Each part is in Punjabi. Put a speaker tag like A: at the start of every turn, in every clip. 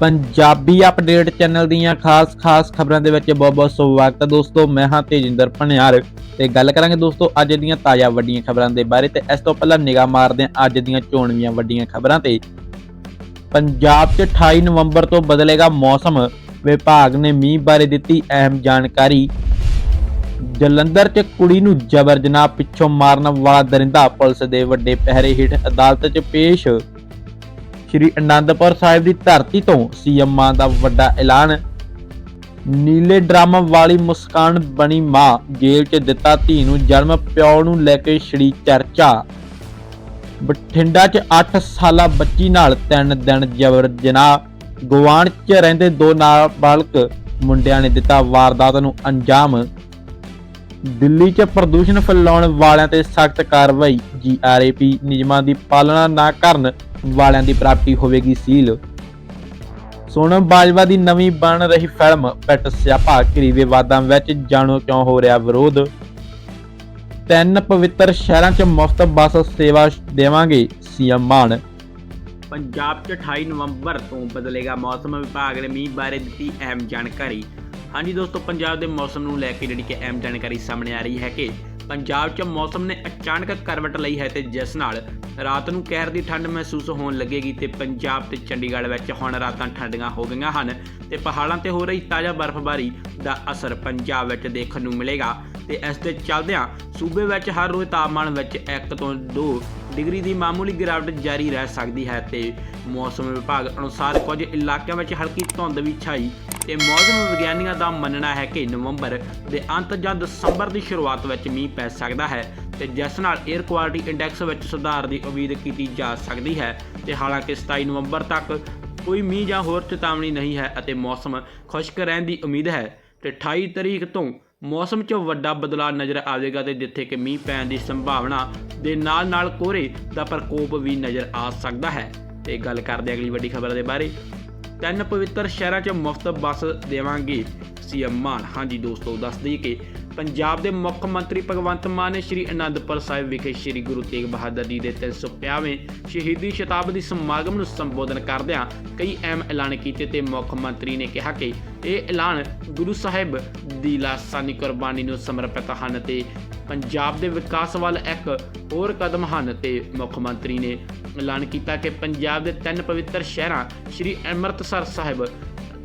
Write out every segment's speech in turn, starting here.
A: ਪੰਜਾਬੀ ਅਪਡੇਟ ਚੈਨਲ ਦੀਆਂ ਖਾਸ-ਖਾਸ ਖਬਰਾਂ ਦੇ ਵਿੱਚ ਬਹੁਤ-ਬਹੁਤ ਸਵਾਗਤ ਹੈ ਦੋਸਤੋ, ਮੈਂ ਹਾਂ ਤੇਜਿੰਦਰ ਭਣਿਆਰ ਤੇ ਗੱਲ ਕਰਾਂਗੇ ਦੋਸਤੋ, ਅੱਜ ਦੀਆਂ ਤਾਜ਼ਾ ਵੱਡੀਆਂ ਖਬਰਾਂ ਦੇ ਬਾਰੇ ਤੇ ਇਸ ਤੋਂ ਪਹਿਲਾਂ ਨਿਗਾਹ ਮਾਰਦੇ ਹਾਂ ਅੱਜ ਦੀਆਂ ਚੋਣਵੀਆਂ ਵੱਡੀਆਂ ਖਬਰਾਂ ਤੇ। ਪੰਜਾਬ 'ਚ 28 ਨਵੰਬਰ ਤੋਂ ਬਦਲੇਗਾ ਮੌਸਮ, ਵਿਭਾਗ ਨੇ ਮੀਂਹ ਬਾਰੇ ਦਿੱਤੀ ਅਹਿਮ ਜਾਣਕਾਰੀ। ਜਲੰਧਰ 'ਚ ਕੁੜੀ ਨੂੰ ਜਬਰ ਜਨਾਹ ਪਿੱਛੋਂ ਮਾਰਨ ਵਾਲਾ ਦਰਿੰਦਾ ਪੁਲਿਸ ਦੇ ਵੱਡੇ ਪਹਿਰੇ ਹੇਠ ਅਦਾਲਤ 'ਚ ਪੇਸ਼ ਸ਼੍ਰੀ ਅਨੰਦਪੁਰ ਸਾਹਿਬ ਦੀ ਧਰਤੀ ਤੋਂ ਸੀਐਮ ਮਾਂ ਦਾ ਵੱਡਾ ਐਲਾਨ। ਨੀਲੇ ਡਰਮ ਵਾਲੀ ਮੁਸਕਾਨ ਬਣੀ ਮਾਂ ਜੇਲ੍ਹ 'ਚ ਦਿੱਤਾ ਧੀ ਨੂੰ ਜਨਮ, ਪਿਓ ਨੂੰ ਲੈ ਕੇ ਛੜੀ ਚਰਚਾ। ਬਠਿੰਡਾ 'ਚ 8 ਸਾਲਾ ਬੱਚੀ ਨਾਲ ਤਿੰਨ ਦਿਨ ਜਬਰ ਜਨਾਹ। ਗਵਾਨ 'ਚ ਰਹਿੰਦੇ ਦੋ ਨਾਬਾਲਗ ਮੁੰਡਿਆਂ ਨੇ ਦਿੱਤਾ ਵਾਰਦਾਤ ਨੂੰ ਅੰਜਾਮ। ਦਿੱਲੀ 'ਚ ਪ੍ਰਦੂਸ਼ਣ ਫੈਲਾਉਣ ਵਾਲਿਆਂ ਤੇ ਸਖਤ ਕਾਰਵਾਈ। ਜੀਆਰਏਪੀ ਨਿਯਮਾਂ ਦੀ ਪਾਲਣਾ ਨਾ ਕਰਨ ਵਾਲਿਆਂ ਦੀ ਪ੍ਰਾਪਤੀ ਹੋਵੇਗੀ ਸੀਲ। ਸੋਨਮ ਬਾਜਵਾ ਦੀ ਨਵੀਂ ਬਣ ਰਹੀ ਫਿਲਮ ਪੈਟ ਸਿਆਪਾ ਘਰੀ ਵਿਵਾਦਾਂ ਵਿੱਚ ਜਾਣੋ ਕਿਉਂ ਹੋ ਰਿਹਾ ਵਿਰੋਧ? ਤਿੰਨ ਪਵਿੱਤਰ ਸ਼ਹਿਰਾਂ 'ਚ ਮੁਫਤ ਬੱਸ ਸੇਵਾ ਦੇਵਾਂਗੇ, ਸੀਐਮ ਮਾਨ। ਪੰਜਾਬ 'ਚ 28 ਨਵੰਬਰ ਤੋਂ ਬਦਲੇਗਾ ਮੌਸਮ ਵਿਭਾਗ ਨੇ ਮੀਂਹ ਬਾਰੇ ਦਿੱਤੀ ਅਹਿਮ ਜਾਣਕਾਰੀ। ਹਾਂਜੀ ਦੋਸਤੋ, ਪੰਜਾਬ ਦੇ ਮੌਸਮ ਨੂੰ ਲੈ ਕੇ ਜਿਹੜੀ ਕਿ ਅਹਿਮ ਜਾਣਕਾਰੀ ਸਾਹਮਣੇ ਆ ਰਹੀ ਹੈ ਕਿ ਪੰਜਾਬ 'ਚ ਮੌਸਮ ਨੇ ਅਚਾਨਕ ਕਰਵਟ ਲਈ ਹੈ ਤੇ ਜਿਸ ਨਾਲ ਰਾਤ ਨੂੰ ਕਹਿਰ ਦੀ ਠੰਡ ਮਹਿਸੂਸ ਹੋਣ ਲੱਗੇਗੀ ਤੇ ਪੰਜਾਬ ਤੇ ਚੰਡੀਗੜ੍ਹ ਵਿੱਚ ਹੁਣ ਰਾਤਾਂ ਠੰਡੀਆਂ ਹੋ ਗਈਆਂ ਹਨ ਤੇ ਪਹਾੜਾਂ ਤੇ ਹੋ ਰਹੀ ਤਾਜ਼ਾ ਬਰਫ਼ਬਾਰੀ ਦਾ ਅਸਰ ਪੰਜਾਬ ਵਿੱਚ ਦੇਖਣ ਨੂੰ ਮਿਲੇਗਾ ਤੇ ਇਸ ਦੇ ਚੱਲਦਿਆਂ ਸੂਬੇ ਵਿੱਚ ਹਰ ਰੋਜ਼ ਤਾਪਮਾਨ ਵਿੱਚ 1 ਤੋਂ 2 ਡਿਗਰੀ ਦੀ ਮਾਮੂਲੀ ਗਿਰਾਵਟ ਜਾਰੀ ਰਹਿ ਸਕਦੀ ਹੈ ਤੇ ਮੌਸਮ ਵਿਭਾਗ ਅਨੁਸਾਰ ਕੁਝ ਇਲਾਕਿਆਂ ਵਿੱਚ ਹਲਕੀ ਧੁੰਦ ਵੀ ਛਾਈ ਤੇ ਮੌਸਮ ਵਿਗਿਆਨੀਆਂ ਦਾ ਮੰਨਣਾ ਹੈ ਕਿ ਨਵੰਬਰ ਦੇ ਅੰਤ ਜਾਂ ਦਸੰਬਰ ਦੀ ਸ਼ੁਰੂਆਤ ਵਿੱਚ ਮੀਂਹ ਪੈ ਸਕਦਾ ਹੈ। ਤੇ ਜਿਸ ਨਾਲ 에ਅਰ ਕੁਆਲਿਟੀ ਇੰਡੈਕਸ ਵਿੱਚ ਸੁਧਾਰ ਦੀ ਉਮੀਦ ਕੀਤੀ ਜਾ ਸਕਦੀ ਹੈ ਤੇ ਹਾਲਾਂਕਿ 27 ਨਵੰਬਰ ਤੱਕ ਕੋਈ ਮੀਂਹ ਜਾਂ ਹੋਰ ਚੇਤਾਵਨੀ ਨਹੀਂ ਹੈ ਅਤੇ ਮੌਸਮ ਖੁਸ਼ਕ ਰਹਿਣ ਦੀ ਉਮੀਦ ਹੈ ਤੇ 28 ਤਰੀਕ ਤੋਂ ਮੌਸਮ 'ਚ ਵੱਡਾ ਬਦਲਾਅ ਨਜ਼ਰ ਆਵੇਗਾ ਤੇ ਜਿੱਥੇ ਕਿ ਮੀਂਹ ਪੈਣ ਦੀ ਸੰਭਾਵਨਾ ਦੇ ਨਾਲ-ਨਾਲ ਕੋਹਰੇ ਦਾ ਪ੍ਰਕੋਪ ਵੀ ਨਜ਼ਰ ਆ ਸਕਦਾ ਹੈ। ਤੇ ਗੱਲ ਕਰਦੇ ਅਗਲੀ ਵੱਡੀ ਖਬਰ ਦੇ ਬਾਰੇ। ਤਿੰਨ ਪਵਿੱਤਰ ਸ਼ਹਿਰਾਂ 'ਚ ਮੁਫਤ ਬੱਸ ਦੇਵਾਂਗੇ। ਸੀਐਮ ਮਾਨ। ਹਾਂਜੀ ਦੋਸਤੋ, ਦੱਸ ਦਈਏ ਕਿ ਪੰਜਾਬ ਦੇ ਮੁੱਖ ਮੰਤਰੀ ਭਗਵੰਤ ਮਾਨ ਨੇ ਸ੍ਰੀ ਅਨੰਦਪੁਰ ਸਾਹਿਬ ਵਿਖੇ ਸ੍ਰੀ ਗੁਰੂ ਤੇਗ ਬਹਾਦਰ ਜੀ ਦੇ 350ਵੇਂ ਸ਼ਹੀਦੀ ਸ਼ਤਾਬਦੀ ਸਮਾਗਮ ਨੂੰ ਸੰਬੋਧਨ ਕਰਦਿਆਂ ਕਈ ਅਹਿਮ ਐਲਾਨ ਕੀਤੇ ਤੇ ਮੁੱਖ ਮੰਤਰੀ ਨੇ ਕਿਹਾ ਕਿ ਇਹ ਐਲਾਨ ਗੁਰੂ ਸਾਹਿਬ ਦੀ ਲਾਸਾਨੀ ਕੁਰਬਾਨੀ ਨੂੰ ਸਮਰਪਿਤ ਹਨ ਤੇ ਪੰਜਾਬ ਦੇ ਵਿਕਾਸ ਵੱਲ ਇੱਕ ਹੋਰ ਕਦਮ ਹਨ ਤੇ ਮੁੱਖ ਮੰਤਰੀ ਨੇ ਐਲਾਨ ਕੀਤਾ ਕਿ ਪੰਜਾਬ ਦੇ ਤਿੰਨ ਪਵਿੱਤਰ ਸ਼ਹਿਰਾਂ ਸ੍ਰੀ ਅੰਮ੍ਰਿਤਸਰ ਸਾਹਿਬ,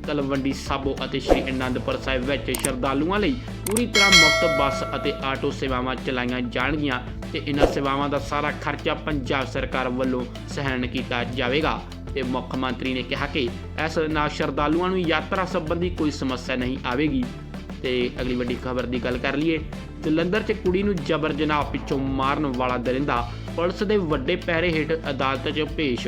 A: ਤਲਵੰਡੀ ਸਾਬੋ ਅਤੇ ਸ੍ਰੀ ਅਨੰਦਪੁਰ ਸਾਹਿਬ ਵਿੱਚ ਸ਼ਰਧਾਲੂਆਂ ਲਈ ਪੂਰੀ ਤਰ੍ਹਾਂ ਮੁਫਤ ਬੱਸ ਅਤੇ ਆਟੋ ਸੇਵਾਵਾਂ ਚਲਾਈਆਂ ਜਾਣਗੀਆਂ ਤੇ ਇਹਨਾਂ ਸੇਵਾਵਾਂ ਦਾ ਸਾਰਾ ਖਰਚਾ ਪੰਜਾਬ ਸਰਕਾਰ ਵੱਲੋਂ ਸਹਿਣ ਕੀਤਾ ਜਾਵੇਗਾ। ਤੇ ਮੁੱਖ ਮੰਤਰੀ ਨੇ ਕਿਹਾ ਕਿ ਇਸ ਨਾਲ ਸ਼ਰਧਾਲੂਆਂ ਨੂੰ ਯਾਤਰਾ ਸੰਬੰਧੀ ਕੋਈ ਸਮੱਸਿਆ ਨਹੀਂ ਆਵੇਗੀ। ਤੇ ਅਗਲੀ ਵੱਡੀ ਖਬਰ ਦੀ ਗੱਲ ਕਰ ਲਈਏ, ਜਲੰਧਰ 'ਚ ਕੁੜੀ ਨੂੰ ਜਬਰ ਜਨਾਹ ਪਿੱਛੋਂ ਮਾਰਨ ਵਾਲਾ ਦਰਿੰਦਾ ਪੁਲਿਸ ਦੇ ਵੱਡੇ ਪਹਿਰੇ ਹੇਠ ਅਦਾਲਤ 'ਚ ਪੇਸ਼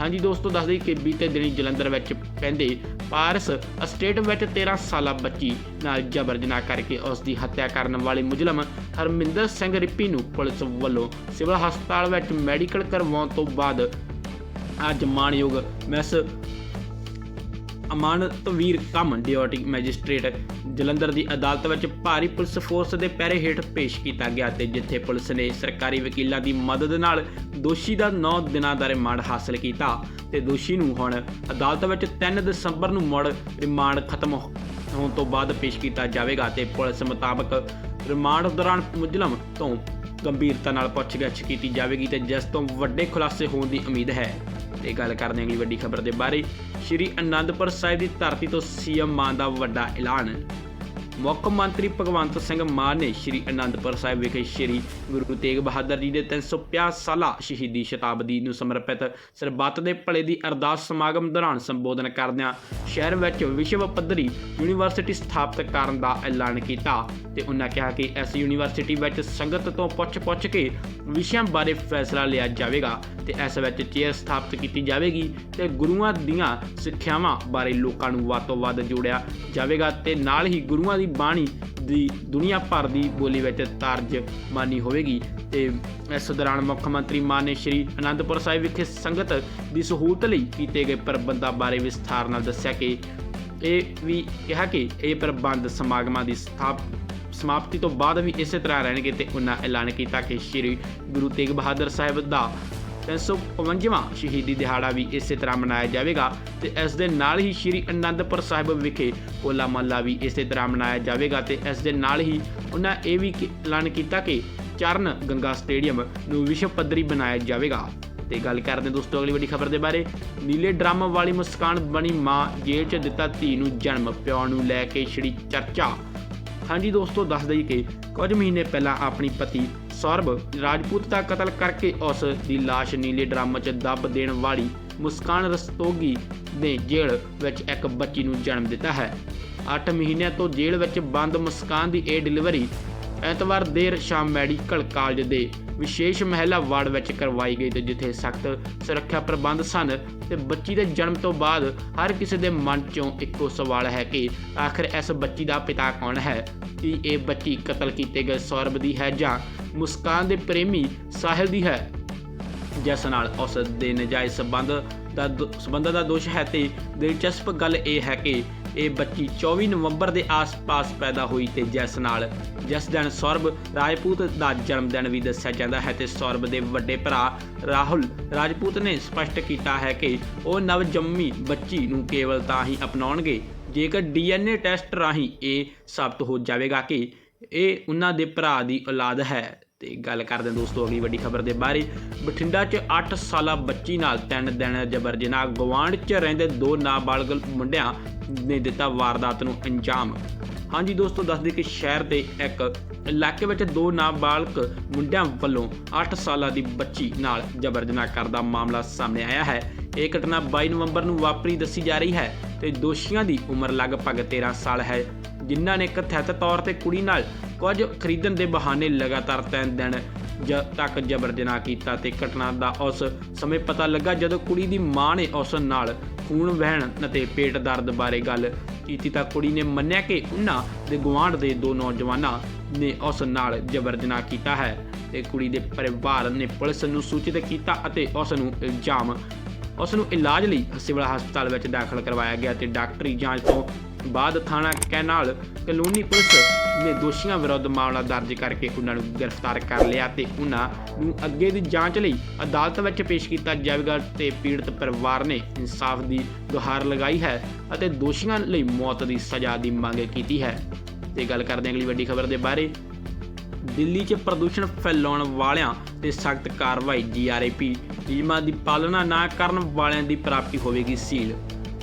A: ਹਾਂਜੀ ਦੋਸਤੋ, ਦੱਸ ਦਈਏ ਕਿ ਬੀਤੇ ਦਿਨੀ ਜਲੰਧਰ ਵਿੱਚ ਪੈਂਦੇ ਪਾਰਸ ਅਸਟੇਟ ਵਿੱਚ 13 ਸਾਲਾ ਬੱਚੀ ਨਾਲ ਜਬਰ ਜਨਾਹ ਕਰਕੇ ਉਸ ਦੀ ਹੱਤਿਆ ਕਰਨ ਵਾਲੇ ਮੁਜ਼ਲਮ ਹਰਮਿੰਦਰ ਸਿੰਘ ਰਿੱਪੀ ਨੂੰ ਪੁਲਿਸ ਵੱਲੋਂ ਸਿਵਲ ਹਸਪਤਾਲ ਵਿੱਚ ਮੈਡੀਕਲ ਕਰਵਾਉਣ ਤੋਂ ਬਾਅਦ ਅੱਜ ਮਾਣਯੋਗ mess Amanatveer cum duty magistrate Jalandhar ਦੀ ਅਦਾਲਤ ਵਿੱਚ ਭਾਰੀ ਪੁਲਿਸ ਫੋਰਸ ਦੇ ਪਹਿਰੇ ਹੇਠ ਪੇਸ਼ ਕੀਤਾ ਗਿਆ ਤੇ ਜਿੱਥੇ ਪੁਲਿਸ ਨੇ ਸਰਕਾਰੀ ਵਕੀਲਾਂ ਦੀ ਮਦਦ ਨਾਲ ਦੋਸ਼ੀ ਦਾ 9 ਦਿਨਾਂ ਦਾ ਰਿਮਾਂਡ ਹਾਸਲ ਕੀਤਾ ਤੇ ਦੋਸ਼ੀ ਨੂੰ ਹੁਣ ਅਦਾਲਤ ਵਿੱਚ 3 ਦਸੰਬਰ ਨੂੰ ਮੁੜ ਰਿਮਾਂਡ ਖਤਮ ਹੋਣ ਤੋਂ ਬਾਅਦ ਪੇਸ਼ ਕੀਤਾ ਜਾਵੇਗਾ ਤੇ ਪੁਲਿਸ ਮੁਤਾਬਕ ਰਿਮਾਂਡ ਦੌਰਾਨ ਮੁਜ਼ਲਮ ਤੋਂ ਗੰਭੀਰਤਾ ਨਾਲ ਪੁੱਛਗਿੱਛ ਕੀਤੀ ਜਾਵੇਗੀ ਤੇ ਜਿਸ ਤੋਂ ਵੱਡੇ ਖੁਲਾਸੇ ਹੋਣ ਦੀ ਉਮੀਦ ਹੈ। ਤੇ ਗੱਲ ਕਰਦੇ ਹਾਂ ਅਗਲੀ ਵੱਡੀ ਖਬਰ ਦੇ ਬਾਰੇ। ਸ਼੍ਰੀ ਅਨੰਦਪੁਰ ਸਾਹਿਬ ਦੀ ਧਰਤੀ ਤੋਂ ਸੀਐਮ ਮਾਨ ਦਾ ਵੱਡਾ ਐਲਾਨ। ਮੁੱਖ ਮੰਤਰੀ ਭਗਵੰਤ ਸਿੰਘ ਮਾਨ ਨੇ ਸ਼੍ਰੀ ਅਨੰਦਪੁਰ ਸਾਹਿਬ ਵਿਖੇ ਸ਼੍ਰੀ ਗੁਰੂ ਤੇਗ ਬਹਾਦਰ ਜੀ ਦੇ 350 ਸਾਲਾ ਸ਼ਹੀਦੀ ਸ਼ਤਾਬਦੀ ਨੂੰ ਸਮਰਪਿਤ ਸਰਬੱਤ ਦੇ ਭਲੇ ਦੀ ਅਰਦਾਸ ਸਮਾਗਮ ਦੌਰਾਨ ਸੰਬੋਧਨ ਕਰਦਿਆਂ ਸ਼ਹਿਰ ਵਿੱਚ ਵਿਸ਼ਵ ਪੱਧਰੀ ਯੂਨੀਵਰਸਿਟੀ ਸਥਾਪਿਤ ਕਰਨ ਦਾ ਐਲਾਨ ਕੀਤਾ ਤੇ ਉਹਨਾਂ ਕਿਹਾ ਕਿ ਇਸ ਯੂਨੀਵਰਸਿਟੀ ਵਿੱਚ ਸੰਗਤ ਤੋਂ ਪੁੱਛ-ਪੁੱਛ ਕੇ ਵਿਸ਼ਿਆਂ ਬਾਰੇ ਫੈਸਲਾ ਲਿਆ ਜਾਵੇਗਾ ਤੇ ਇਸ ਵਿੱਚ ਚੇਅਰ ਸਥਾਪਿਤ ਕੀਤੀ ਜਾਵੇਗੀ ਤੇ ਗੁਰੂਆਂ ਦੀਆਂ ਸਿੱਖਿਆਵਾਂ ਬਾਰੇ ਲੋਕਾਂ ਨੂੰ ਵੱਧ ਤੋਂ ਵੱਧ ਜੋੜਿਆ ਜਾਵੇਗਾ ਤੇ ਨਾਲ ਹੀ ਗੁਰੂਆਂ ਦੀ ਬਾਣੀ ਦੀ ਦੁਨੀਆ ਭਰ ਦੀ ਬੋਲੀ ਵਿੱਚ ਤਰਜਮਾਨੀ ਹੋਵੇਗੀ ਤੇ ਇਸ ਦੌਰਾਨ ਮੁੱਖ ਮੰਤਰੀ ਮਾਨ ਨੇ ਸ਼੍ਰੀ ਅਨੰਦਪੁਰ ਸਾਹਿਬ ਵਿਖੇ ਸੰਗਤ ਦੀ ਸਹੂਲਤ ਲਈ ਕੀਤੇ ਗਏ ਪ੍ਰਬੰਧਾਂ ਬਾਰੇ ਵਿਸਥਾਰ ਨਾਲ ਦੱਸਿਆ ਕਿ ਇਹ ਵੀ ਕਿਹਾ ਕਿ ਇਹ ਪ੍ਰਬੰਧ ਸਮਾਗਮਾਂ ਦੀ ਸਥਾਪ, ਸਮਾਪਤੀ ਤੋਂ ਬਾਅਦ ਵੀ ਇਸੇ ਤਰ੍ਹਾਂ ਰਹਿਣਗੇ ਤੇ ਉਹਨਾਂ ਐਲਾਨ ਕੀਤਾ ਕਿ ਸ਼੍ਰੀ ਗੁਰੂ ਤੇਗ ਬਹਾਦਰ ਸਾਹਿਬ ਦਾ
B: 355ਵਾਂ ਸ਼ਹੀਦੀ ਦਿਹਾੜਾ ਵੀ ਇਸੇ ਤਰ੍ਹਾਂ ਮਨਾਇਆ ਜਾਵੇਗਾ ਤੇ ਇਸ ਦੇ ਨਾਲ ਹੀ ਸ੍ਰੀ ਅਨੰਦਪੁਰ ਸਾਹਿਬ ਵਿਖੇ ਹੋਲਾ ਮਹੱਲਾ ਵੀ ਇਸੇ ਤਰ੍ਹਾਂ ਮਨਾਇਆ ਜਾਵੇਗਾ ਤੇ ਇਸ ਦੇ ਨਾਲ ਹੀ ਉਹਨਾਂ ਇਹ ਵੀ ਐਲਾਨ ਕੀਤਾ ਕਿ ਚਰਨ ਗੰਗਾ ਸਟੇਡੀਅਮ ਨੂੰ ਵਿਸ਼ਵ ਪੱਧਰੀ ਬਣਾਇਆ ਜਾਵੇਗਾ। ਤੇ ਗੱਲ ਕਰਦੇ ਹਾਂ ਦੋਸਤੋ, ਅਗਲੀ ਵੱਡੀ ਖਬਰ ਦੇ ਬਾਰੇ। ਨੀਲੇ ਡਰਮ ਵਾਲੀ ਮੁਸਕਾਨ ਬਣੀ ਮਾਂ ਜੇਲ੍ਹ 'ਚ ਦਿੱਤਾ ਧੀ ਨੂੰ ਜਨਮ, ਪਿਓ ਨੂੰ ਲੈ ਕੇ ਛਿੜੀ ਚਰਚਾ। ਹਾਂਜੀ ਦੋਸਤੋ, ਦੱਸ ਦਈਏ ਕਿ ਕੁਝ ਮਹੀਨੇ ਪਹਿਲਾਂ ਆਪਣੀ ਪਤੀ ਸੌਰਭ ਰਾਜਪੂਤ ਦਾ ਕਤਲ ਕਰਕੇ ਉਸ ਦੀ ਲਾਸ਼ ਨੀਲੇ ਡਰਮ 'ਚ ਦੱਬ ਦੇਣ ਵਾਲੀ ਮੁਸਕਾਨ ਰਸਤੋਗੀ ਨੇ ਜੇਲ੍ਹ ਵਿੱਚ ਇੱਕ ਬੱਚੀ ਨੂੰ ਜਨਮ ਦਿੱਤਾ ਹੈ। 8 ਮਹੀਨਿਆਂ ਤੋਂ ਜੇਲ੍ਹ ਵਿੱਚ ਬੰਦ ਮੁਸਕਾਨ ਦੀ ਇਹ ਡਿਲੀਵਰੀ ਐਤਵਾਰ ਦੇਰ ਸ਼ਾਮ ਮੈਡੀਕਲ ਕਾਲਜ ਦੇ ਵਿਸ਼ੇਸ਼ ਮਹਿਲਾ ਵਾਰਡ ਵਿੱਚ ਕਰਵਾਈ ਗਈ ਤੇ ਜਿੱਥੇ ਸਖਤ ਸੁਰੱਖਿਆ ਪ੍ਰਬੰਧ ਸਨ ਤੇ ਬੱਚੀ ਦੇ ਜਨਮ ਤੋਂ ਬਾਅਦ ਹਰ ਕਿਸੇ ਦੇ ਮਨ 'ਚੋਂ ਇੱਕੋ ਸਵਾਲ ਹੈ ਕਿ ਆਖਰ ਇਸ ਬੱਚੀ ਦਾ ਪਿਤਾ ਕੌਣ ਹੈ? ਕੀ ਇਹ ਬੱਚੀ ਕਤਲ ਕੀਤੇ ਗਏ ਸੌਰਭ ਦੀ ਹੈ ਜਾਂ ਮੁਸਕਾਨ ਦੇ ਪ੍ਰੇਮੀ ਸਾਹਿਲ ਦੀ ਹੈ? ਜਿਸ ਨਾਲ ਉਸ ਦੇ ਨਜਾਇਜ਼ ਸੰਬੰਧ ਦਾ ਦੋ- ਸੰਬੰਧ ਦਾ ਦੋਸ਼ ਹੈ ਤੇ ਦਿਲਚਸਪ ਗੱਲ ਇਹ ਹੈ ਕਿ ਇਹ ਬੱਚੀ 24 ਨਵੰਬਰ ਦੇ ਆਸ-ਪਾਸ ਪੈਦਾ ਹੋਈ ਤੇ ਜਿਸ ਨਾਲ ਜਿਸ ਦਿਨ ਸੌਰਭ ਰਾਜਪੂਤ ਦਾ ਜਨਮ ਦਿਨ ਵੀ ਦੱਸਿਆ ਜਾਂਦਾ ਹੈ ਤੇ ਸੌਰਭ ਦੇ ਵੱਡੇ ਭਰਾ ਰਾਹੁਲ ਰਾਜਪੂਤ ਨੇ ਸਪਸ਼ਟ ਕੀਤਾ ਹੈ ਕਿ ਉਹ ਨਵਜੰਮੀ ਬੱਚੀ ਨੂੰ ਕੇਵਲ ਤਾਂ ਹੀ ਅਪਣਾਉਣਗੇ, ਜੇਕਰ ਡੀਐਨਏ ਟੈਸਟ ਰਾਹੀਂ ਇਹ ਸਾਬਤ ਹੋ ਜਾਵੇਗਾ ਕਿ ਇਹ ਉਹਨਾਂ ਦੇ ਭਰਾ ਦੀ ਔਲਾਦ ਹੈ। ਤੇ ਗੱਲ ਕਰਦੇ ਹਾਂ ਦੋਸਤੋ ਅਗਲੀ ਵੱਡੀ ਖਬਰ ਦੇ ਬਾਰੇ। ਬਠਿੰਡਾ 'ਚ 8 ਸਾਲਾ ਬੱਚੀ ਨਾਲ ਤਿੰਨ ਦਿਨ ਜਬਰ ਜਨਾਹ ਗਵਾਂਢ 'ਚ ਰਹਿੰਦੇ ਦੋ ਨਾਬਾਲਗ ਮੁੰਡਿਆਂ ਨੇ ਦਿੱਤਾ ਵਾਰਦਾਤ ਨੂੰ ਅੰਜਾਮ। ਹਾਂਜੀ ਦੋਸਤੋ ਦੱਸਦੇ ਕਿ ਸ਼ਹਿਰ ਦੇ ਇੱਕ ਇਲਾਕੇ ਵਿੱਚ ਦੋ ਨਾਬਾਲਗ ਮੁੰਡਿਆਂ ਵੱਲੋਂ 8 ਸਾਲਾਂ ਦੀ ਬੱਚੀ ਨਾਲ ਜਬਰ ਜਨਾਹ ਕਰਦਾ ਮਾਮਲਾ ਸਾਹਮਣੇ ਆਇਆ ਹੈ। ਇਹ ਘਟਨਾ 22 ਨਵੰਬਰ ਨੂੰ ਵਾਪਰੀ ਦੱਸੀ ਜਾ ਰਹੀ ਹੈ ਤੇ ਦੋਸ਼ੀਆਂ ਦੀ ਉਮਰ ਲਗਭਗ 13 ਸਾਲ ਹੈ। ਜਿਨ੍ਹਾਂ ਨੇ ਕਥਿਤ ਤੌਰ ਤੇ ਕੁੜੀ ਨਾਲ ਕੁਝ ਖਰੀਦਣ ਦੇ ਬਹਾਨੇ ਲਗਾਤਾਰ ਤਿੰਨ ਦਿਨ ਤੱਕ ਜਬਰ ਜਨਾਹ ਕੀਤਾ ਤੇ ਘਟਨਾ ਦਾ ਉਸ ਸਮੇਂ ਪਤਾ ਲੱਗਾ ਜਦੋਂ ਕੁੜੀ ਦੀ ਮਾਂ ਨੇ ਉਸ ਨਾਲ ਖੂਨ, ਵਹਿਣ ਅਤੇ ਪੇਟ ਦਰਦ ਬਾਰੇ ਗੱਲ ਕੀਤੀ ਤਾਂ ਕੁੜੀ ਨੇ ਮੰਨਿਆ ਕਿ ਉਹਨਾਂ ਦੇ ਗੁਆਂਢ ਦੇ ਦੋ ਨੌਜਵਾਨਾਂ ਨੇ ਉਸ ਨਾਲ ਜਬਰ ਜਨਾਹ ਕੀਤਾ ਹੈ ਤੇ ਕੁੜੀ ਦੇ ਪਰਿਵਾਰ ਨੇ ਪੁਲਿਸ ਨੂੰ ਸੂਚਿਤ ਕੀਤਾ ਅਤੇ ਉਸ ਨੂੰ ਇਲਜ਼ਾਮ ਉਸ ਨੂੰ ਇਲਾਜ ਲਈ ਸਿਵਲ ਹਸਪਤਾਲ ਵਿੱਚ ਦਾਖਲ ਕਰਵਾਇਆ ਗਿਆ ਤੇ ਡਾਕਟਰੀ ਜਾਂਚ ਤੋਂ ਬਾਅਦ ਥਾਣਾ ਕੈਨਾਲ, ਕਲੋਨੀ ਪੁਲਿਸ ਨੇ ਦੋਸ਼ੀਆਂ ਵਿਰੁੱਧ ਮਾਮਲਾ ਦਰਜ ਕਰਕੇ ਉਹਨਾਂ ਨੂੰ ਗ੍ਰਿਫਤਾਰ ਕਰ ਲਿਆ ਤੇ ਉਹਨਾਂ ਨੂੰ ਅੱਗੇ ਦੀ ਜਾਂਚ ਲਈ ਅਦਾਲਤ ਵਿੱਚ ਪੇਸ਼ ਕੀਤਾ ਜਾਵੇਗਾ ਤੇ ਪੀੜਤ ਪਰਿਵਾਰ ਨੇ ਇਨਸਾਫ ਦੀ ਗੁਹਾਰ ਲਗਾਈ ਹੈ ਅਤੇ ਦੋਸ਼ੀਆਂ ਲਈ ਮੌਤ ਦੀ ਸਜ਼ਾ ਦੀ ਮੰਗ ਕੀਤੀ ਹੈ। ਤੇ ਗੱਲ ਕਰਦੇ ਹਾਂ ਅਗਲੀ ਵੱਡੀ ਖਬਰ ਦੇ ਬਾਰੇ। ਦਿੱਲੀ 'ਚ ਪ੍ਰਦੂਸ਼ਣ ਫੈਲਾਉਣ ਵਾਲਿਆਂ ਤੇ ਸਖਤ ਕਾਰਵਾਈ ਜੀਆਰਪੀ ਨਿਯਮਾਂ ਦੀ ਪਾਲਣਾ ਨਾ ਕਰਨ ਵਾਲਿਆਂ ਦੀ ਪ੍ਰਾਪਤੀ ਹੋਵੇਗੀ ਸੀਲ।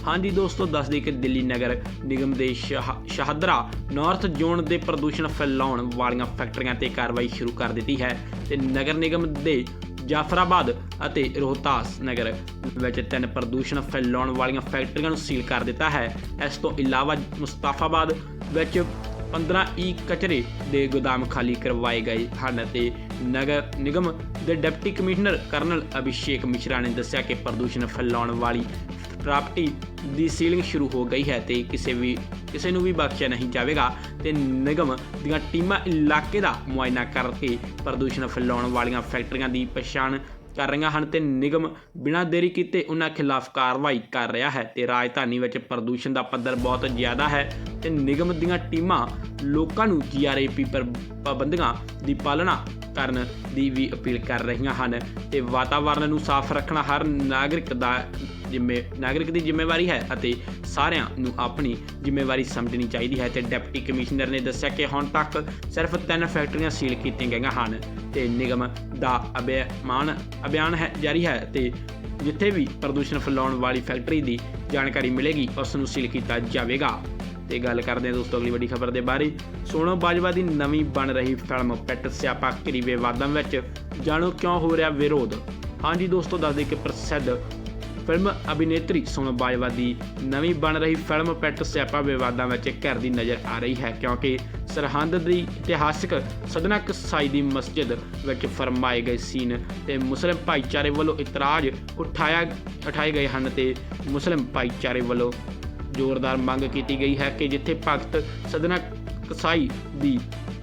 B: ਹਾਂਜੀ ਦੋਸਤੋ, ਦੱਸ ਦਈਏ ਕਿ ਦਿੱਲੀ ਨਗਰ ਨਿਗਮ ਦੇ ਸ਼ਾਹ- ਸ਼ਾਹਦਰਾ ਨਾਰਥ ਜ਼ੋਨ ਦੇ ਪ੍ਰਦੂਸ਼ਣ ਫੈਲਾਉਣ ਵਾਲੀਆਂ ਫੈਕਟਰੀਆਂ ਤੇ ਕਾਰਵਾਈ ਸ਼ੁਰੂ ਕਰ ਦਿੱਤੀ ਹੈ ਤੇ ਨਗਰ ਨਿਗਮ ਦੇ ਜਾਫਰਾਬਾਦ ਅਤੇ ਰੋਹਤਾਸ ਨਗਰ ਵਿੱਚ ਤਿੰਨ ਪ੍ਰਦੂਸ਼ਣ ਫੈਲਾਉਣ ਵਾਲੀਆਂ ਫੈਕਟਰੀਆਂ ਨੂੰ ਸੀਲ ਕਰ ਦਿੱਤਾ ਹੈ। ਇਸ ਤੋਂ ਇਲਾਵਾ ਮੁਸਤਾਫਾਬਾਦ ਵਿੱਚ 15 ਈ ਕਚਰੇ ਦੇ ਗੋਦਾਮ ਖਾਲੀ ਕਰਵਾਏ ਗਏ ਹਨ ਤੇ ਨਗਰ ਨਿਗਮ ਦੇ deputy commissioner colonel Abhishek Mishra ਨੇ ਦੱਸਿਆ ਕਿ ਪ੍ਰਦੂਸ਼ਣ ਫੈਲਾਉਣ ਵਾਲੀ ਪ੍ਰਾਪਰਟੀ ਦੀ ਸੀਲਿੰਗ ਸ਼ੁਰੂ ਹੋ ਗਈ ਹੈ ਤੇ ਕਿਸੇ ਵੀ, ਕਿਸੇ ਨੂੰ ਵੀ ਬਖਸ਼ਿਆ ਨਹੀਂ ਜਾਵੇਗਾ ਤੇ ਨਿਗਮ ਦੀਆਂ ਟੀਮਾਂ ਇਲਾਕੇ ਦਾ ਮੁਆਇਨਾ ਕਰਕੇ ਪ੍ਰਦੂਸ਼ਣ ਫੈਲਾਉਣ ਵਾਲੀਆਂ ਫੈਕਟਰੀਆਂ ਦੀ ਪਛਾਣ ਕਰ ਰਹੀਆਂ ਹਨ ਤੇ ਨਿਗਮ ਬਿਨਾਂ ਦੇਰੀ ਕੀਤੇ ਉਹਨਾਂ ਖਿਲਾਫ ਕਾਰਵਾਈ ਕਰ ਰਿਹਾ ਹੈ ਤੇ ਰਾਜਧਾਨੀ ਵਿੱਚ ਪ੍ਰਦੂਸ਼ਣ ਦਾ ਪੱਧਰ ਬਹੁਤ ਜ਼ਿਆਦਾ ਹੈ ਤੇ ਨਿਗਮ ਦੀਆਂ ਟੀਮਾਂ ਲੋਕਾਂ ਨੂੰ ਜੀਆਰਏਪੀ ਪਰ ਪਾਬੰਦੀਆਂ ਦੀ ਪਾਲਣਾ ਕਰਨ ਦੀ ਵੀ ਅਪੀਲ ਕਰ ਰਹੀਆਂ ਹਨ ਤੇ ਵਾਤਾਵਰਣ ਨੂੰ ਸਾਫ਼ ਰੱਖਣਾ ਹਰ ਨਾਗਰਿਕ ਦਾ ਜਿੰਮੇ, ਨਾਗਰਿਕ ਦੀ ਜ਼ਿੰਮੇਵਾਰੀ ਹੈ ਅਤੇ ਸਾਰਿਆਂ ਨੂੰ ਆਪਣੀ ਜ਼ਿੰਮੇਵਾਰੀ ਸਮਝਣੀ ਚਾਹੀਦੀ ਹੈ ਤੇ ਡਿਪਟੀ ਕਮਿਸ਼ਨਰ ਨੇ ਦੱਸਿਆ ਕਿ ਹੁਣ ਤੱਕ ਸਿਰਫ ਤਿੰਨ ਫੈਕਟਰੀਆਂ ਸੀਲ ਕੀਤੀਆਂ ਗਈਆਂ ਹਨ ਤੇ ਨਿਗਮ ਦਾ ਅਭਿਆਨ ਅਭਿਆਨ ਹੈ, ਜਾਰੀ ਹੈ ਤੇ ਜਿੱਥੇ ਵੀ ਪ੍ਰਦੂਸ਼ਣ ਫੈਲਾਉਣ ਵਾਲੀ ਫੈਕਟਰੀ ਦੀ ਜਾਣਕਾਰੀ ਮਿਲੇਗੀ, ਉਸ ਨੂੰ ਸੀਲ ਕੀਤਾ ਜਾਵੇਗਾ। ਤੇ ਗੱਲ ਕਰਦੇ ਹਾਂ ਦੋਸਤੋ, ਅਗਲੀ ਵੱਡੀ ਖਬਰ ਦੇ ਬਾਰੇ। ਸੋਨੋ ਬਾਜਵਾ ਦੀ ਨਵੀਂ ਬਣ ਰਹੀ ਫਿਲਮ ਪਿੱਟ ਸਿਆਪਾ ਘਿਰੀ ਵਿਵਾਦਾਂ ਵਿੱਚ। ਜਾਣੋ ਕਿਉਂ ਹੋ ਰਿਹਾ ਵਿਰੋਧ? ਹਾਂਜੀ ਦੋਸਤੋ ਦੱਸਦੇ ਕਿ ਪ੍ਰਸਿੱਧ ਫਿਲਮ ਅਭਿਨੇਤਰੀ ਸੋਨਮ ਬਾਜਵਾ ਦੀ ਨਵੀਂ ਬਣ ਰਹੀ ਫਿਲਮ ਪੈਟ ਸਿਆਪਾ ਵਿਵਾਦਾਂ ਵਿੱਚ ਘਿਰਦੀ ਨਜ਼ਰ ਆ ਰਹੀ ਹੈ, ਕਿਉਂਕਿ ਸਰਹੰਦ ਦੀ ਇਤਿਹਾਸਕ ਸਦਨਾ ਕਸਾਈ ਦੀ ਮਸਜਿਦ ਵਿੱਚ ਫਰਮਾਏ ਗਏ ਸੀਨ ਤੇ ਮੁਸਲਿਮ ਭਾਈਚਾਰੇ ਵੱਲੋਂ ਇਤਰਾਜ਼ ਉਠਾਇਆ, ਉਠਾਏ ਗਏ ਹਨ ਤੇ ਮੁਸਲਿਮ ਭਾਈਚਾਰੇ ਵੱਲੋਂ ਜ਼ੋਰਦਾਰ ਮੰਗ ਕੀਤੀ ਗਈ ਹੈ ਕਿ ਜਿੱਥੇ ਭਗਤ ਸਦਨਾ ਕਸਾਈ ਦੀ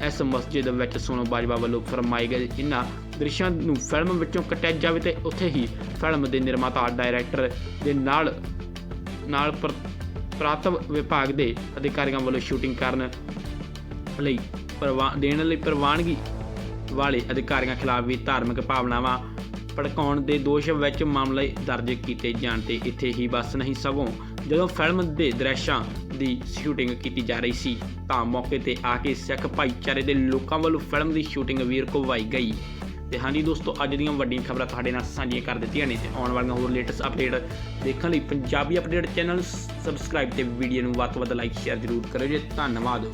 B: ਇਸ ਮਸਜਿਦ ਵਿੱਚ ਸੋਨਮ ਬਾਜਵਾ ਵੱਲੋਂ ਫਰਮਾਏ ਗਏ ਇਨ੍ਹਾਂ ਦ੍ਰਿਸ਼ਾਂ ਨੂੰ ਫਿਲਮ ਵਿੱਚੋਂ ਕੱਟਿਆ ਜਾਵੇ ਤੇ ਉੱਥੇ ਹੀ ਫਿਲਮ ਦੇ ਨਿਰਮਾਤਾ, ਡਾਇਰੈਕਟਰ ਦੇ ਨਾਲ ਨਾਲ ਪ੍ਰਾਤਵ ਵਿਭਾਗ ਦੇ ਅਧਿਕਾਰੀਆਂ ਵੱਲੋਂ ਸ਼ੂਟਿੰਗ ਕਰਨ ਲਈ ਪ੍ਰਵਾਨ ਦੇਣ ਲਈ ਪ੍ਰਵਾਨਗੀ ਵਾਲੇ ਅਧਿਕਾਰੀਆਂ ਖਿਲਾਫ ਵੀ ਧਾਰਮਿਕ ਭਾਵਨਾਵਾਂ ਭੜਕਾਉਣ ਦੇ ਦੋਸ਼ ਵਿੱਚ ਮਾਮਲੇ ਦਰਜ ਕੀਤੇ ਜਾਣ ਤੇ ਇੱਥੇ ਹੀ ਬਸ ਨਹੀਂ ਸਗੋਂ ਜਦੋਂ ਫਿਲਮ ਦੇ ਦ੍ਰਿਸ਼ਾਂ ਦੀ ਸ਼ੂਟਿੰਗ ਕੀਤੀ ਜਾ ਰਹੀ ਸੀ ਤਾਂ ਮੌਕੇ ਤੇ ਆ ਕੇ ਸਿੱਖ ਭਾਈਚਾਰੇ ਦੇ ਲੋਕਾਂ ਵੱਲੋਂ ਫਿਲਮ ਦੀ ਸ਼ੂਟਿੰਗ ਵੀ ਰੁਕਵਾਈ ਗਈ। ਤੇ ਹਾਂਜੀ ਦੋਸਤੋ, ਅੱਜ ਦੀਆਂ ਵੱਡੀਆਂ ਖਬਰਾਂ ਤੁਹਾਡੇ ਨਾਲ ਸਾਂਝੀਆਂ ਕਰ ਦਿੱਤੀਆਂ ਨੇ ਤੇ ਆਉਣ ਵਾਲੀਆਂ ਹੋਰ ਲੇਟੈਸਟ ਅਪਡੇਟ ਦੇਖਣ ਲਈ ਪੰਜਾਬੀ ਅਪਡੇਟ ਚੈਨਲ ਸਬਸਕ੍ਰਾਈਬ ਤੇ ਵੀਡੀਓ ਨੂੰ ਵੱਧ ਤੋਂ ਵੱਧ ਲਾਈਕ ਸ਼ੇਅਰ ਜ਼ਰੂਰ ਕਰਿਓ ਜੀ। ਧੰਨਵਾਦ।